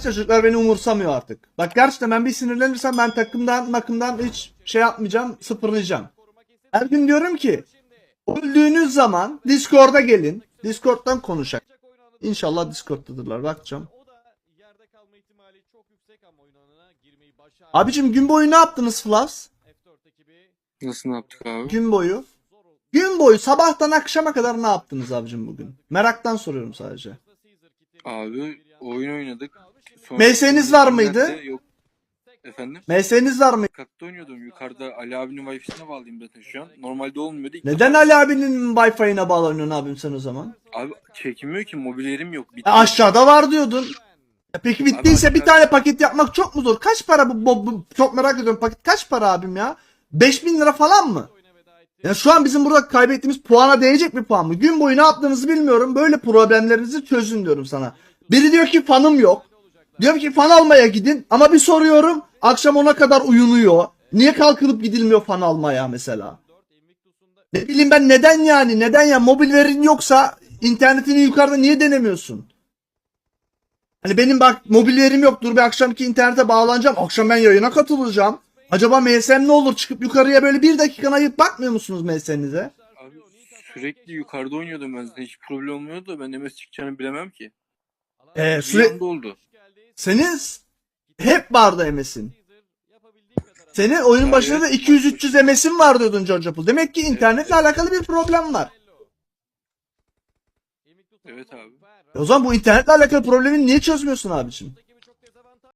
çocuklar beni umursamıyor artık. Bak gerçekten ben bir sinirlenirsem ben takımdan makımdan hiç şey yapmayacağım sıfırlayacağım. Her gün diyorum ki öldüğünüz zaman Discord'a gelin. Discord'dan konuşak. İnşallah Discord'tadırlar bakacağım. Abicim gün boyu ne yaptınız Flavs? F4 ekibi Nasıl ne yaptık abi? Gün boyu. Gün boyu sabahtan akşama kadar ne yaptınız abicim bugün? Meraktan soruyorum sadece. Abi oyun oynadık. Sonra MS'niz var mıydı? Yok. Efendim? MS'niz var mı? Katta oynuyordum. Yukarıda Ali abinin wifi'sine bağlıyım zaten şu an. Normalde olmuyordu. İlk Neden Ali abinin Wi-Fi'ine bağlanıyorsun abim sen o zaman? Abi çekmiyor ki mobil yerim yok. Bitti. E aşağıda var diyordun. E peki bittiyse bir tane paket yapmak çok mu zor? Kaç para bu, bu, bu- çok merak ediyorum paket kaç para abim ya? 5000 lira falan mı? Ya şu an bizim burada kaybettiğimiz puana değecek bir puan mı? Gün boyu ne yaptığınızı bilmiyorum. Böyle problemlerinizi çözün diyorum sana. Biri diyor ki fanım yok. Diyor ki fan almaya gidin ama bir soruyorum akşam ona kadar uyunuyor. Niye kalkılıp gidilmiyor fan almaya mesela? Ne bileyim ben neden yani neden ya mobil verin yoksa internetini yukarıda niye denemiyorsun? Hani benim bak mobil verim yok dur bir akşamki internete bağlanacağım akşam ben yayına katılacağım. Acaba MSM ne olur çıkıp yukarıya böyle bir dakika ayıp bakmıyor musunuz? Abi sürekli yukarıda oynuyordum ben. Hiç problem olmuyordu da ben MS çıkacağını bilemem ki. Ee, süre... oldu. Senin hep vardı MS'in. Senin oyunun başında da 200-300 MS'in var diyordun George Apple. Demek ki internetle alakalı bir problem var. Evet abi. O zaman bu internetle alakalı problemi niye çözmüyorsun abiciğim?